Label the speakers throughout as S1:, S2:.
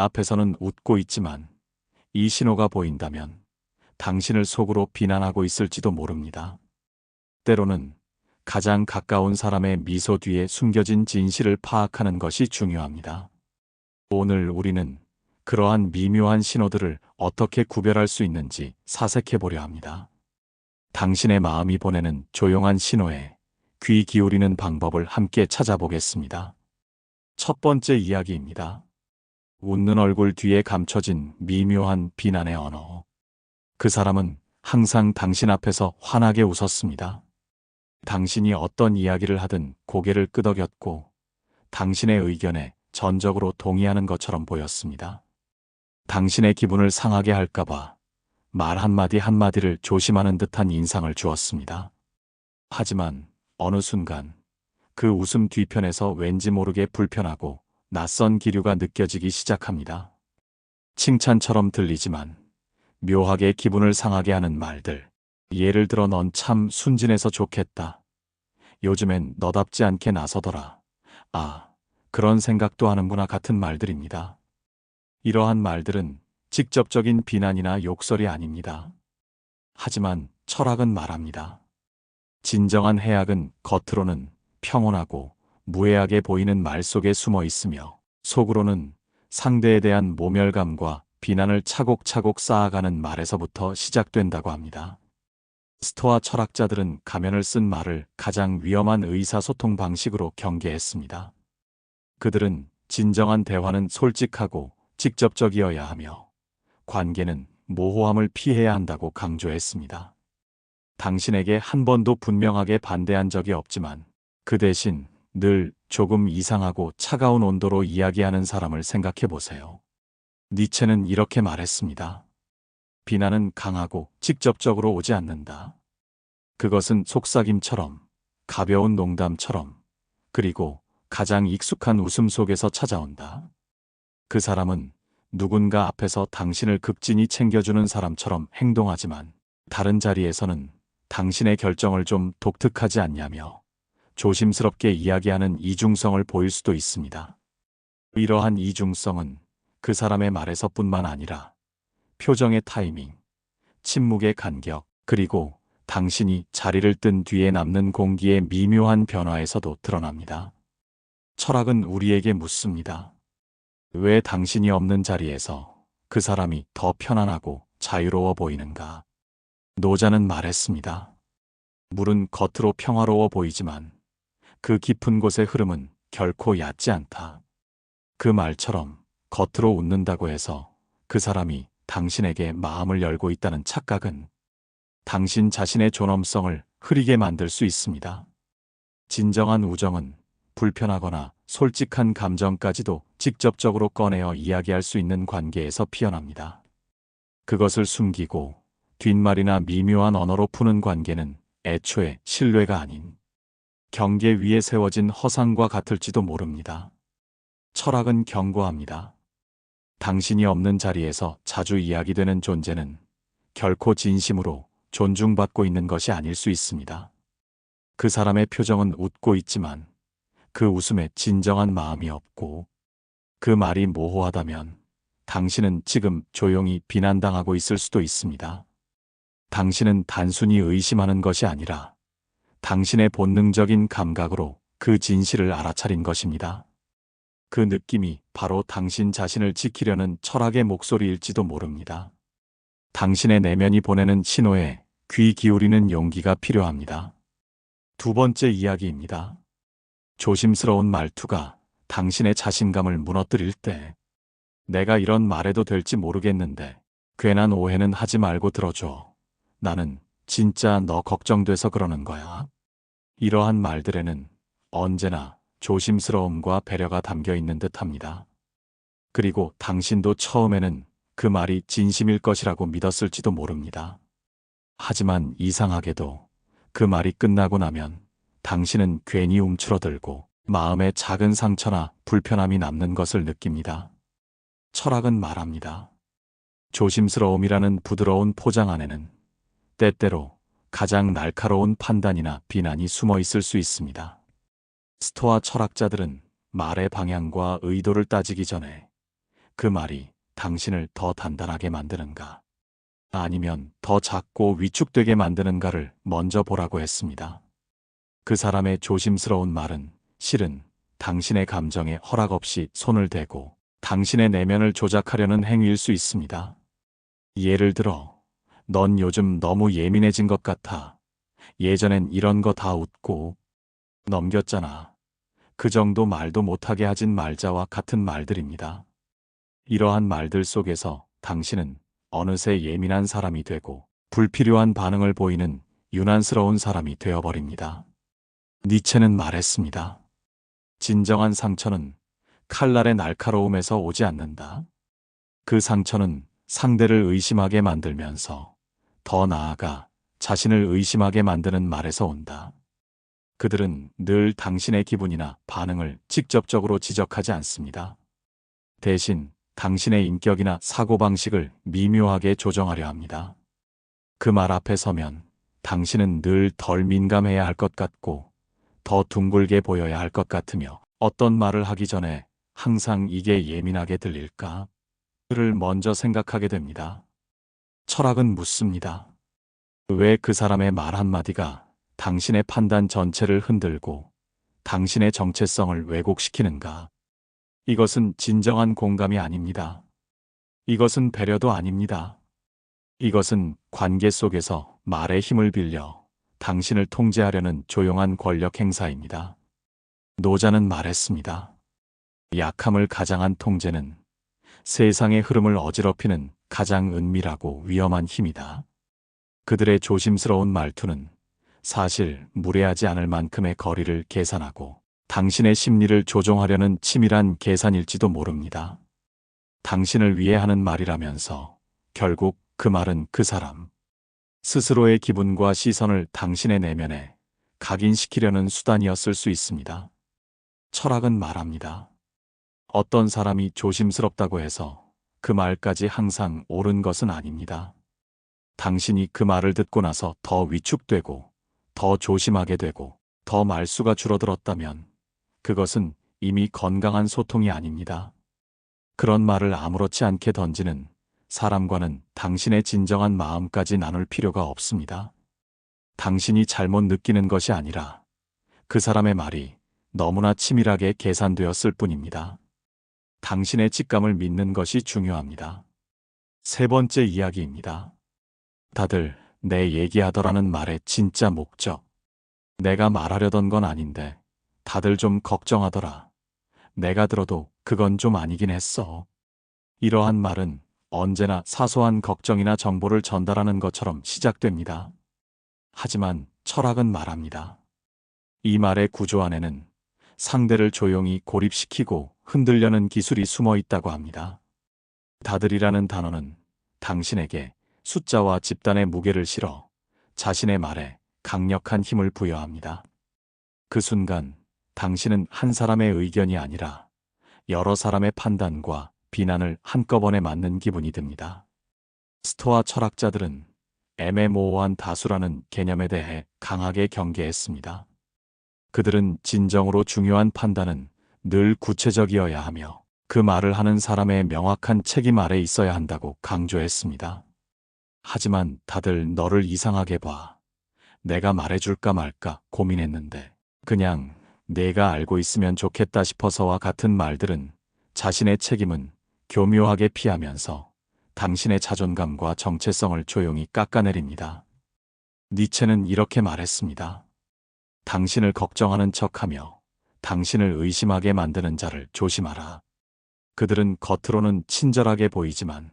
S1: 앞에서는 웃고 있지만 이 신호가 보인다면 당신을 속으로 비난하고 있을지도 모릅니다. 때로는 가장 가까운 사람의 미소 뒤에 숨겨진 진실을 파악하는 것이 중요합니다. 오늘 우리는 그러한 미묘한 신호들을 어떻게 구별할 수 있는지 사색해 보려 합니다. 당신의 마음이 보내는 조용한 신호에 귀 기울이는 방법을 함께 찾아보겠습니다. 첫 번째 이야기입니다. 웃는 얼굴 뒤에 감춰진 미묘한 비난의 언어. 그 사람은 항상 당신 앞에서 환하게 웃었습니다. 당신이 어떤 이야기를 하든 고개를 끄덕였고 당신의 의견에 전적으로 동의하는 것처럼 보였습니다. 당신의 기분을 상하게 할까봐 말 한마디 한마디를 조심하는 듯한 인상을 주었습니다. 하지만 어느 순간 그 웃음 뒤편에서 왠지 모르게 불편하고 낯선 기류가 느껴지기 시작합니다. 칭찬처럼 들리지만 묘하게 기분을 상하게 하는 말들. 예를 들어 넌 참 순진해서 좋겠다. 요즘엔 너답지 않게 나서더라. 아, 그런 생각도 하는구나 같은 말들입니다. 이러한 말들은 직접적인 비난이나 욕설이 아닙니다. 하지만 철학은 말합니다. 진정한 해악은 겉으로는 평온하고 무해하게 보이는 말 속에 숨어 있으며 속으로는 상대에 대한 모멸감과 비난을 차곡차곡 쌓아가는 말에서부터 시작된다고 합니다. 스토아 철학자들은 가면을 쓴 말을 가장 위험한 의사소통 방식으로 경계했습니다. 그들은 진정한 대화는 솔직하고 직접적이어야 하며 관계는 모호함을 피해야 한다고 강조했습니다. 당신에게 한 번도 분명하게 반대한 적이 없지만 그 대신 늘 조금 이상하고 차가운 온도로 이야기하는 사람을 생각해 보세요. 니체는 이렇게 말했습니다. 비난은 강하고 직접적으로 오지 않는다. 그것은 속삭임처럼, 가벼운 농담처럼, 그리고 가장 익숙한 웃음 속에서 찾아온다. 그 사람은 누군가 앞에서 당신을 극진히 챙겨주는 사람처럼 행동하지만 다른 자리에서는 당신의 결정을 좀 독특하지 않냐며 조심스럽게 이야기하는 이중성을 보일 수도 있습니다. 이러한 이중성은 그 사람의 말에서뿐만 아니라 표정의 타이밍, 침묵의 간격, 그리고 당신이 자리를 뜬 뒤에 남는 공기의 미묘한 변화에서도 드러납니다. 철학은 우리에게 묻습니다. 왜 당신이 없는 자리에서 그 사람이 더 편안하고 자유로워 보이는가? 노자는 말했습니다. 물은 겉으로 평화로워 보이지만 그 깊은 곳의 흐름은 결코 얕지 않다. 그 말처럼 겉으로 웃는다고 해서 그 사람이 당신에게 마음을 열고 있다는 착각은 당신 자신의 존엄성을 흐리게 만들 수 있습니다. 진정한 우정은 불편하거나 솔직한 감정까지도 직접적으로 꺼내어 이야기할 수 있는 관계에서 피어납니다. 그것을 숨기고 뒷말이나 미묘한 언어로 푸는 관계는 애초에 신뢰가 아닌 경계 위에 세워진 허상과 같을지도 모릅니다. 철학은 경고합니다. 당신이 없는 자리에서 자주 이야기되는 존재는 결코 진심으로 존중받고 있는 것이 아닐 수 있습니다. 그 사람의 표정은 웃고 있지만 그 웃음에 진정한 마음이 없고 그 말이 모호하다면 당신은 지금 조용히 비난당하고 있을 수도 있습니다. 당신은 단순히 의심하는 것이 아니라 당신의 본능적인 감각으로 그 진실을 알아차린 것입니다. 그 느낌이 바로 당신 자신을 지키려는 철학의 목소리일지도 모릅니다. 당신의 내면이 보내는 신호에 귀 기울이는 용기가 필요합니다. 두 번째 이야기입니다. 조심스러운 말투가 당신의 자신감을 무너뜨릴 때 내가 이런 말해도 될지 모르겠는데 괜한 오해는 하지 말고 들어줘. 나는 진짜 너 걱정돼서 그러는 거야. 이러한 말들에는 언제나 조심스러움과 배려가 담겨 있는 듯 합니다. 그리고 당신도 처음에는 그 말이 진심일 것이라고 믿었을지도 모릅니다. 하지만 이상하게도 그 말이 끝나고 나면 당신은 괜히 움츠러들고 마음에 작은 상처나 불편함이 남는 것을 느낍니다. 철학은 말합니다. 조심스러움이라는 부드러운 포장 안에는 때때로 가장 날카로운 판단이나 비난이 숨어 있을 수 있습니다. 스토아 철학자들은 말의 방향과 의도를 따지기 전에 그 말이 당신을 더 단단하게 만드는가? 아니면 더 작고 위축되게 만드는가를 먼저 보라고 했습니다. 그 사람의 조심스러운 말은 실은 당신의 감정에 허락 없이 손을 대고 당신의 내면을 조작하려는 행위일 수 있습니다. 예를 들어, 넌 요즘 너무 예민해진 것 같아. 예전엔 이런 거 다 웃고 넘겼잖아. 그 정도 말도 못하게 하진 말자와 같은 말들입니다. 이러한 말들 속에서 당신은 어느새 예민한 사람이 되고 불필요한 반응을 보이는 유난스러운 사람이 되어버립니다. 니체는 말했습니다. 진정한 상처는 칼날의 날카로움에서 오지 않는다. 그 상처는 상대를 의심하게 만들면서 더 나아가 자신을 의심하게 만드는 말에서 온다. 그들은 늘 당신의 기분이나 반응을 직접적으로 지적하지 않습니다. 대신 당신의 인격이나 사고방식을 미묘하게 조정하려 합니다. 그 말 앞에 서면 당신은 늘 덜 민감해야 할 것 같고 더 둥글게 보여야 할 것 같으며 어떤 말을 하기 전에 항상 이게 예민하게 들릴까? 를 먼저 생각하게 됩니다. 철학은 묻습니다. 왜 그 사람의 말 한마디가 당신의 판단 전체를 흔들고 당신의 정체성을 왜곡시키는가? 이것은 진정한 공감이 아닙니다. 이것은 배려도 아닙니다. 이것은 관계 속에서 말의 힘을 빌려 당신을 통제하려는 조용한 권력 행사입니다. 노자는 말했습니다. 약함을 가장한 통제는 세상의 흐름을 어지럽히는 가장 은밀하고 위험한 힘이다. 그들의 조심스러운 말투는 사실 무례하지 않을 만큼의 거리를 계산하고 당신의 심리를 조종하려는 치밀한 계산일지도 모릅니다. 당신을 위해 하는 말이라면서 결국 그 말은 그 사람 스스로의 기분과 시선을 당신의 내면에 각인시키려는 수단이었을 수 있습니다. 철학은 말합니다. 어떤 사람이 조심스럽다고 해서 그 말까지 항상 옳은 것은 아닙니다. 당신이 그 말을 듣고 나서 더 위축되고 더 조심하게 되고 더 말수가 줄어들었다면 그것은 이미 건강한 소통이 아닙니다. 그런 말을 아무렇지 않게 던지는 사람과는 당신의 진정한 마음까지 나눌 필요가 없습니다. 당신이 잘못 느끼는 것이 아니라 그 사람의 말이 너무나 치밀하게 계산되었을 뿐입니다. 당신의 직감을 믿는 것이 중요합니다. 세 번째 이야기입니다. 다들 내 얘기하더라는 말의 진짜 목적. 내가 말하려던 건 아닌데 다들 좀 걱정하더라. 내가 들어도 그건 좀 아니긴 했어. 이러한 말은 언제나 사소한 걱정이나 정보를 전달하는 것처럼 시작됩니다. 하지만 철학은 말합니다. 이 말의 구조 안에는 상대를 조용히 고립시키고 흔들려는 기술이 숨어 있다고 합니다. 다들이라는 단어는 당신에게 숫자와 집단의 무게를 실어 자신의 말에 강력한 힘을 부여합니다. 그 순간 당신은 한 사람의 의견이 아니라 여러 사람의 판단과 비난을 한꺼번에 맞는 기분이 듭니다. 스토아 철학자들은 애매모호한 다수라는 개념에 대해 강하게 경계했습니다. 그들은 진정으로 중요한 판단은 늘 구체적이어야 하며 그 말을 하는 사람의 명확한 책임 아래 있어야 한다고 강조했습니다. 하지만 다들 너를 이상하게 봐. 내가 말해줄까 말까 고민했는데 그냥 내가 알고 있으면 좋겠다 싶어서와 같은 말들은 자신의 책임은 교묘하게 피하면서 당신의 자존감과 정체성을 조용히 깎아내립니다. 니체는 이렇게 말했습니다. 당신을 걱정하는 척하며 당신을 의심하게 만드는 자를 조심하라. 그들은 겉으로는 친절하게 보이지만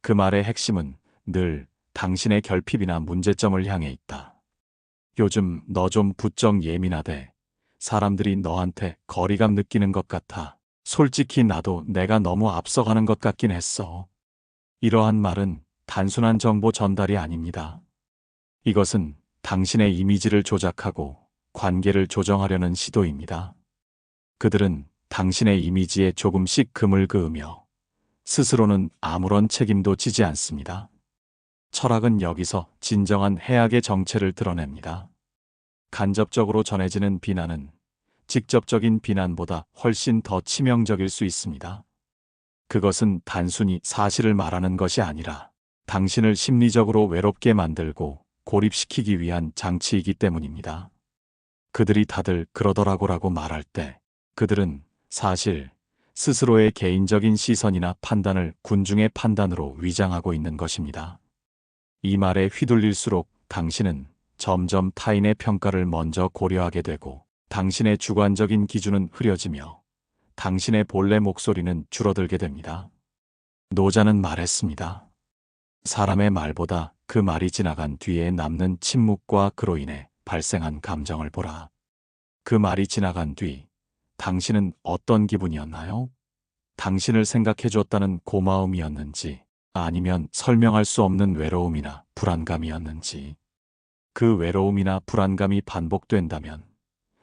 S1: 그 말의 핵심은 늘 당신의 결핍이나 문제점을 향해 있다. 요즘 너 좀 부쩍 예민하대. 사람들이 너한테 거리감 느끼는 것 같아. 솔직히 나도 내가 너무 앞서가는 것 같긴 했어. 이러한 말은 단순한 정보 전달이 아닙니다. 이것은 당신의 이미지를 조작하고 관계를 조정하려는 시도입니다. 그들은 당신의 이미지에 조금씩 금을 그으며 스스로는 아무런 책임도 지지 않습니다. 철학은 여기서 진정한 해악의 정체를 드러냅니다. 간접적으로 전해지는 비난은 직접적인 비난보다 훨씬 더 치명적일 수 있습니다. 그것은 단순히 사실을 말하는 것이 아니라 당신을 심리적으로 외롭게 만들고 고립시키기 위한 장치이기 때문입니다. 그들이 다들 그러더라고라고 말할 때 그들은 사실 스스로의 개인적인 시선이나 판단을 군중의 판단으로 위장하고 있는 것입니다. 이 말에 휘둘릴수록 당신은 점점 타인의 평가를 먼저 고려하게 되고 당신의 주관적인 기준은 흐려지며 당신의 본래 목소리는 줄어들게 됩니다. 노자는 말했습니다. 사람의 말보다 그 말이 지나간 뒤에 남는 침묵과 그로 인해 발생한 감정을 보라. 그 말이 지나간 뒤 당신은 어떤 기분이었나요? 당신을 생각해 줬다는 고마움이었는지 아니면 설명할 수 없는 외로움이나 불안감이었는지 그 외로움이나 불안감이 반복된다면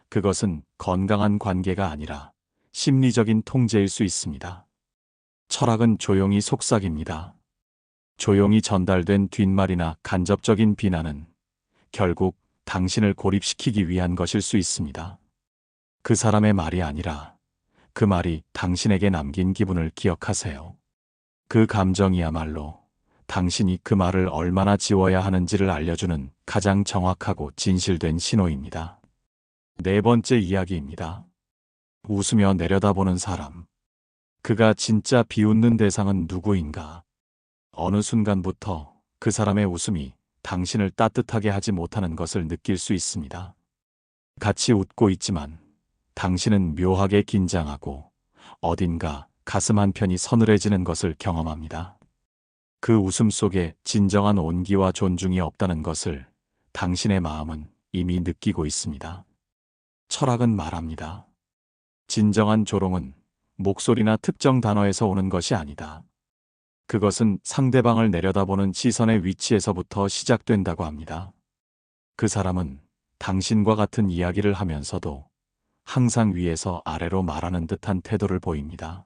S1: 그것은 건강한 관계가 아니라 심리적인 통제일 수 있습니다. 철학은 조용히 속삭입니다. 조용히 전달된 뒷말이나 간접적인 비난은 결국 당신을 고립시키기 위한 것일 수 있습니다. 그 사람의 말이 아니라 그 말이 당신에게 남긴 기분을 기억하세요. 그 감정이야말로 당신이 그 말을 얼마나 지워야 하는지를 알려주는 가장 정확하고 진실된 신호입니다. 네 번째 이야기입니다. 웃으며 내려다보는 사람. 그가 진짜 비웃는 대상은 누구인가? 어느 순간부터 그 사람의 웃음이 당신을 따뜻하게 하지 못하는 것을 느낄 수 있습니다. 같이 웃고 있지만 당신은 묘하게 긴장하고 어딘가 가슴 한편이 서늘해지는 것을 경험합니다. 그 웃음 속에 진정한 온기와 존중이 없다는 것을 당신의 마음은 이미 느끼고 있습니다. 철학은 말합니다. 진정한 조롱은 목소리나 특정 단어에서 오는 것이 아니다. 그것은 상대방을 내려다보는 시선의 위치에서부터 시작된다고 합니다. 그 사람은 당신과 같은 이야기를 하면서도 항상 위에서 아래로 말하는 듯한 태도를 보입니다.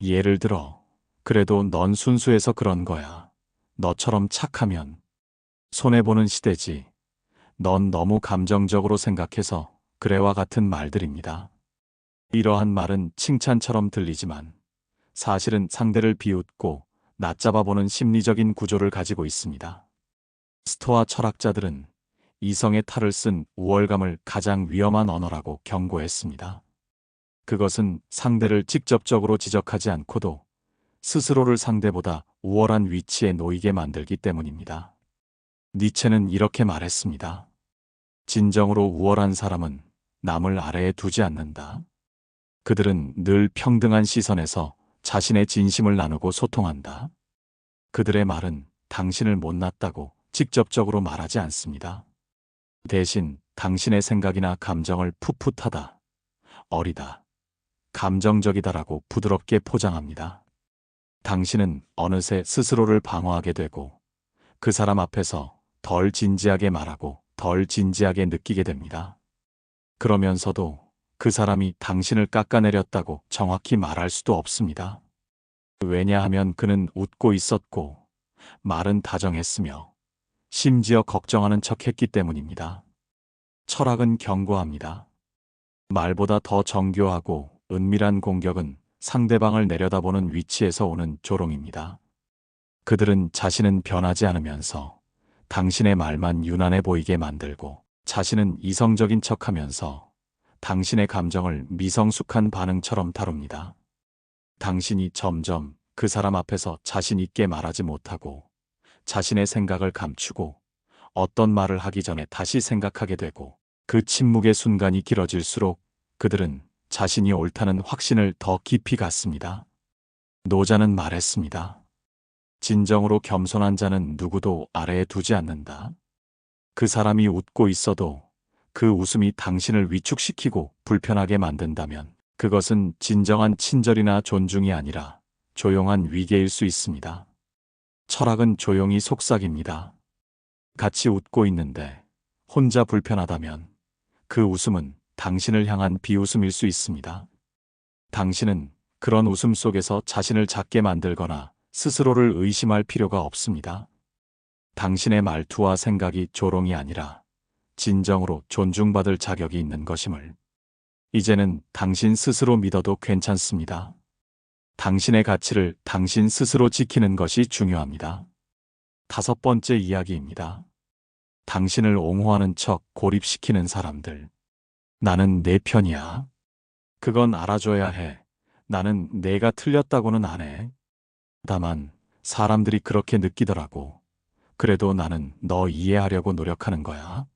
S1: 예를 들어, 그래도 넌 순수해서 그런 거야. 너처럼 착하면. 손해보는 시대지. 넌 너무 감정적으로 생각해서 그래와 같은 말들입니다. 이러한 말은 칭찬처럼 들리지만 사실은 상대를 비웃고 낮잡아보는 심리적인 구조를 가지고 있습니다. 스토아 철학자들은 이성의 탈을 쓴 우월감을 가장 위험한 언어라고 경고했습니다. 그것은 상대를 직접적으로 지적하지 않고도 스스로를 상대보다 우월한 위치에 놓이게 만들기 때문입니다. 니체는 이렇게 말했습니다. 진정으로 우월한 사람은 남을 아래에 두지 않는다. 그들은 늘 평등한 시선에서 자신의 진심을 나누고 소통한다. 그들의 말은 당신을 못났다고 직접적으로 말하지 않습니다. 대신 당신의 생각이나 감정을 풋풋하다, 어리다, 감정적이다라고 부드럽게 포장합니다. 당신은 어느새 스스로를 방어하게 되고 그 사람 앞에서 덜 진지하게 말하고 덜 진지하게 느끼게 됩니다. 그러면서도 그 사람이 당신을 깎아내렸다고 정확히 말할 수도 없습니다. 왜냐하면 그는 웃고 있었고 말은 다정했으며 심지어 걱정하는 척 했기 때문입니다. 철학은 경고합니다. 말보다 더 정교하고 은밀한 공격은 상대방을 내려다보는 위치에서 오는 조롱입니다. 그들은 자신은 변하지 않으면서 당신의 말만 유난해 보이게 만들고 자신은 이성적인 척 하면서 당신의 감정을 미성숙한 반응처럼 다룹니다. 당신이 점점 그 사람 앞에서 자신 있게 말하지 못하고 자신의 생각을 감추고 어떤 말을 하기 전에 다시 생각하게 되고 그 침묵의 순간이 길어질수록 그들은 자신이 옳다는 확신을 더 깊이 갖습니다. 노자는 말했습니다. 진정으로 겸손한 자는 누구도 아래에 두지 않는다. 그 사람이 웃고 있어도 그 웃음이 당신을 위축시키고 불편하게 만든다면 그것은 진정한 친절이나 존중이 아니라 조용한 위계일 수 있습니다. 철학은 조용히 속삭입니다. 같이 웃고 있는데 혼자 불편하다면 그 웃음은 당신을 향한 비웃음일 수 있습니다. 당신은 그런 웃음 속에서 자신을 작게 만들거나 스스로를 의심할 필요가 없습니다. 당신의 말투와 생각이 조롱이 아니라 진정으로 존중받을 자격이 있는 것임을 이제는 당신 스스로 믿어도 괜찮습니다. 당신의 가치를 당신 스스로 지키는 것이 중요합니다. 다섯 번째 이야기입니다. 당신을 옹호하는 척 고립시키는 사람들. 나는 내 편이야. 그건 알아줘야 해. 나는 내가 틀렸다고는 안 해. 다만 사람들이 그렇게 느끼더라고. 그래도 나는 너 이해하려고 노력하는 거야.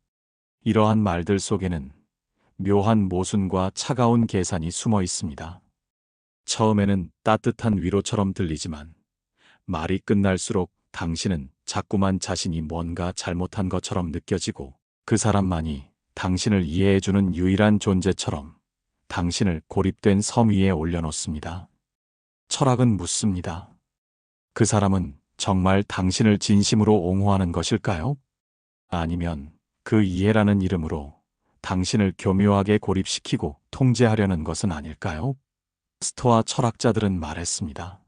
S1: 이러한 말들 속에는 묘한 모순과 차가운 계산이 숨어 있습니다. 처음에는 따뜻한 위로처럼 들리지만 말이 끝날수록 당신은 자꾸만 자신이 뭔가 잘못한 것처럼 느껴지고 그 사람만이 당신을 이해해주는 유일한 존재처럼 당신을 고립된 섬 위에 올려놓습니다. 철학은 묻습니다. 그 사람은 정말 당신을 진심으로 옹호하는 것일까요? 아니면 그 이해라는 이름으로 당신을 교묘하게 고립시키고 통제하려는 것은 아닐까요? 스토아 철학자들은 말했습니다.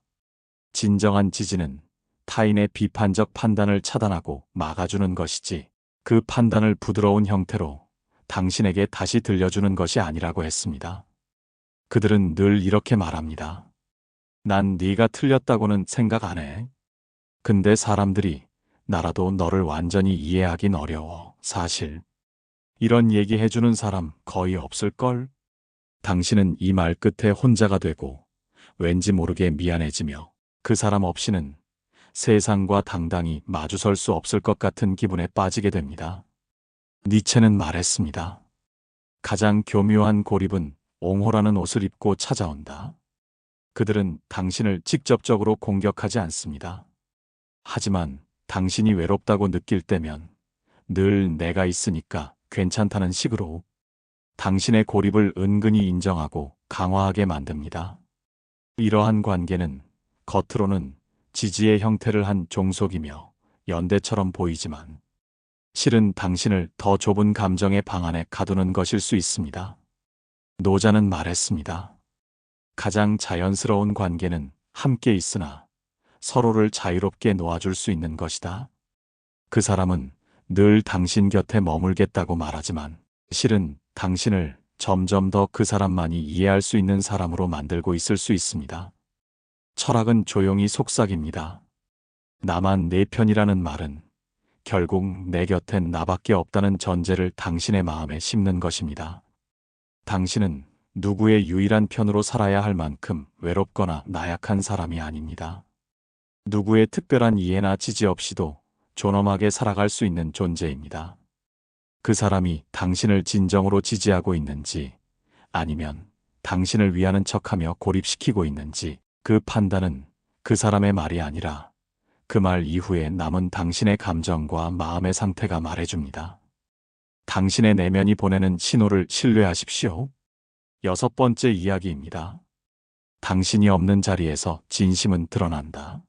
S1: 진정한 지지는 타인의 비판적 판단을 차단하고 막아주는 것이지 그 판단을 부드러운 형태로 당신에게 다시 들려주는 것이 아니라고 했습니다. 그들은 늘 이렇게 말합니다. 난 네가 틀렸다고는 생각 안 해. 근데 사람들이 나라도 너를 완전히 이해하긴 어려워. 사실. 이런 얘기 해주는 사람 거의 없을걸? 당신은 이 말 끝에 혼자가 되고 왠지 모르게 미안해지며 그 사람 없이는 세상과 당당히 마주설 수 없을 것 같은 기분에 빠지게 됩니다. 니체는 말했습니다. 가장 교묘한 고립은 옹호라는 옷을 입고 찾아온다. 그들은 당신을 직접적으로 공격하지 않습니다. 하지만 당신이 외롭다고 느낄 때면 늘 내가 있으니까 괜찮다는 식으로 당신의 고립을 은근히 인정하고 강화하게 만듭니다. 이러한 관계는 겉으로는 지지의 형태를 한 종속이며 연대처럼 보이지만 실은 당신을 더 좁은 감정의 방 안에 가두는 것일 수 있습니다. 노자는 말했습니다. 가장 자연스러운 관계는 함께 있으나 서로를 자유롭게 놓아줄 수 있는 것이다. 그 사람은 늘 당신 곁에 머물겠다고 말하지만 실은 당신을 점점 더 그 사람만이 이해할 수 있는 사람으로 만들고 있을 수 있습니다. 철학은 조용히 속삭입니다. 나만 내 편이라는 말은 결국 내 곁엔 나밖에 없다는 전제를 당신의 마음에 심는 것입니다. 당신은 누구의 유일한 편으로 살아야 할 만큼 외롭거나 나약한 사람이 아닙니다. 누구의 특별한 이해나 지지 없이도 존엄하게 살아갈 수 있는 존재입니다. 그 사람이 당신을 진정으로 지지하고 있는지 아니면 당신을 위하는 척하며 고립시키고 있는지 그 판단은 그 사람의 말이 아니라 그 말 이후에 남은 당신의 감정과 마음의 상태가 말해줍니다. 당신의 내면이 보내는 신호를 신뢰하십시오. 여섯 번째 이야기입니다. 당신이 없는 자리에서 진심은 드러난다.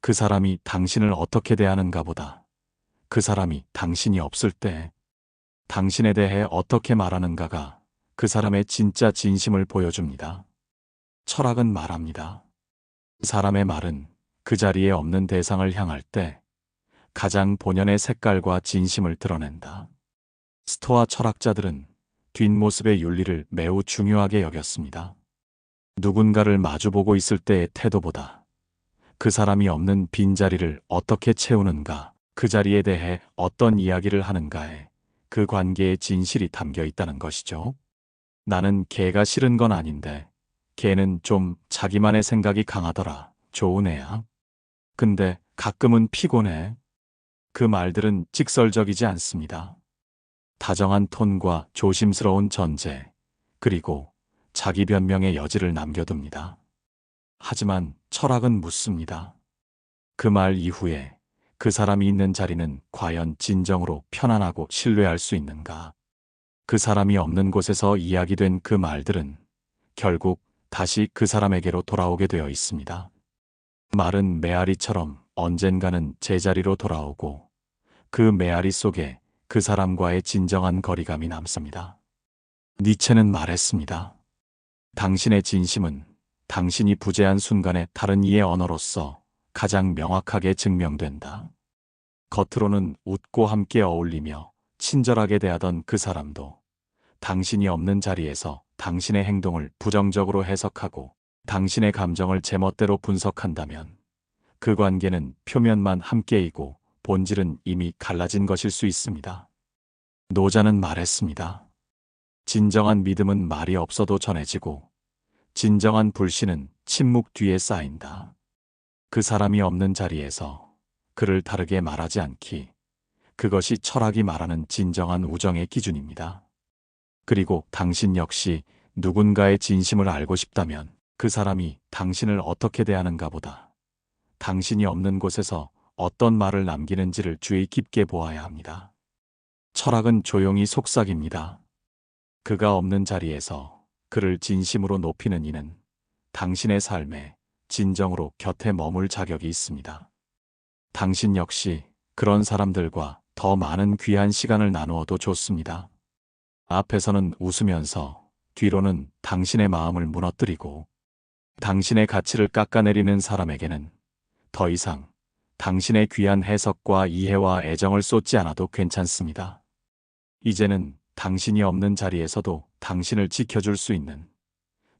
S1: 그 사람이 당신을 어떻게 대하는가 보다 그 사람이 당신이 없을 때 당신에 대해 어떻게 말하는가가 그 사람의 진짜 진심을 보여줍니다. 철학은 말합니다. 사람의 말은 그 자리에 없는 대상을 향할 때 가장 본연의 색깔과 진심을 드러낸다. 스토아 철학자들은 뒷모습의 윤리를 매우 중요하게 여겼습니다. 누군가를 마주보고 있을 때의 태도보다 그 사람이 없는 빈자리를 어떻게 채우는가, 그 자리에 대해 어떤 이야기를 하는가에 그 관계의 진실이 담겨 있다는 것이죠. 나는 걔가 싫은 건 아닌데, 걔는 좀 자기만의 생각이 강하더라. 좋은 애야. 근데 가끔은 피곤해. 그 말들은 직설적이지 않습니다. 다정한 톤과 조심스러운 전제, 그리고 자기 변명의 여지를 남겨둡니다. 하지만 철학은 묻습니다. 그 말 이후에 그 사람이 있는 자리는 과연 진정으로 편안하고 신뢰할 수 있는가? 그 사람이 없는 곳에서 이야기된 그 말들은 결국 다시 그 사람에게로 돌아오게 되어 있습니다. 말은 메아리처럼 언젠가는 제자리로 돌아오고 그 메아리 속에 그 사람과의 진정한 거리감이 남습니다. 니체는 말했습니다. 당신의 진심은 당신이 부재한 순간에 다른 이의 언어로서 가장 명확하게 증명된다. 겉으로는 웃고 함께 어울리며 친절하게 대하던 그 사람도 당신이 없는 자리에서 당신의 행동을 부정적으로 해석하고 당신의 감정을 제멋대로 분석한다면 그 관계는 표면만 함께이고 본질은 이미 갈라진 것일 수 있습니다. 노자는 말했습니다. 진정한 믿음은 말이 없어도 전해지고 진정한 불신은 침묵 뒤에 쌓인다. 그 사람이 없는 자리에서 그를 다르게 말하지 않기. 그것이 철학이 말하는 진정한 우정의 기준입니다. 그리고 당신 역시 누군가의 진심을 알고 싶다면 그 사람이 당신을 어떻게 대하는가 보다. 당신이 없는 곳에서 어떤 말을 남기는지를 주의 깊게 보아야 합니다. 철학은 조용히 속삭입니다. 그가 없는 자리에서 그를 진심으로 높이는 이는 당신의 삶에 진정으로 곁에 머물 자격이 있습니다. 당신 역시 그런 사람들과 더 많은 귀한 시간을 나누어도 좋습니다. 앞에서는 웃으면서 뒤로는 당신의 마음을 무너뜨리고 당신의 가치를 깎아내리는 사람에게는 더 이상 당신의 귀한 해석과 이해와 애정을 쏟지 않아도 괜찮습니다. 이제는 당신이 없는 자리에서도 당신을 지켜줄 수 있는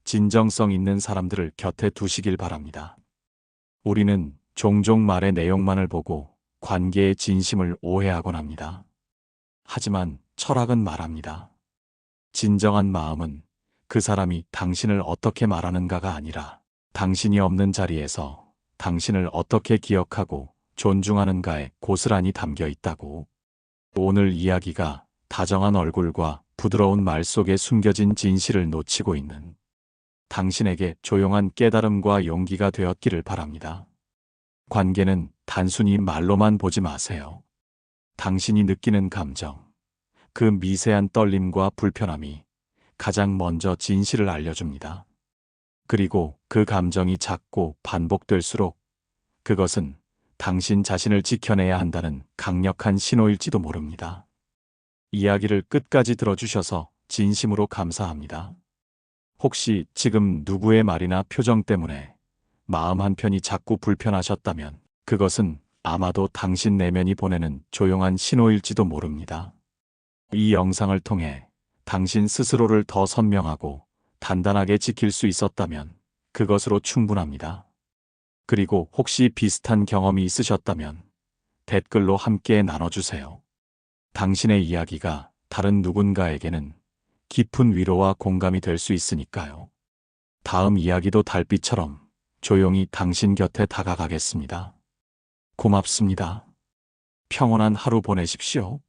S1: 진정성 있는 사람들을 곁에 두시길 바랍니다. 우리는 종종 말의 내용만을 보고 관계의 진심을 오해하곤 합니다. 하지만 철학은 말합니다. 진정한 마음은 그 사람이 당신을 어떻게 말하는가가 아니라 당신이 없는 자리에서 당신을 어떻게 기억하고 존중하는가에 고스란히 담겨 있다고. 오늘 이야기가 다정한 얼굴과 부드러운 말 속에 숨겨진 진실을 놓치고 있는 당신에게 조용한 깨달음과 용기가 되었기를 바랍니다. 관계는 단순히 말로만 보지 마세요. 당신이 느끼는 감정, 그 미세한 떨림과 불편함이 가장 먼저 진실을 알려줍니다. 그리고 그 감정이 작고 반복될수록 그것은 당신 자신을 지켜내야 한다는 강력한 신호일지도 모릅니다. 이야기를 끝까지 들어주셔서 진심으로 감사합니다. 혹시 지금 누구의 말이나 표정 때문에 마음 한편이 자꾸 불편하셨다면 그것은 아마도 당신 내면이 보내는 조용한 신호일지도 모릅니다. 이 영상을 통해 당신 스스로를 더 선명하고 단단하게 지킬 수 있었다면 그것으로 충분합니다. 그리고 혹시 비슷한 경험이 있으셨다면 댓글로 함께 나눠주세요. 당신의 이야기가 다른 누군가에게는 깊은 위로와 공감이 될 수 있으니까요. 다음 이야기도 달빛처럼 조용히 당신 곁에 다가가겠습니다. 고맙습니다. 평온한 하루 보내십시오.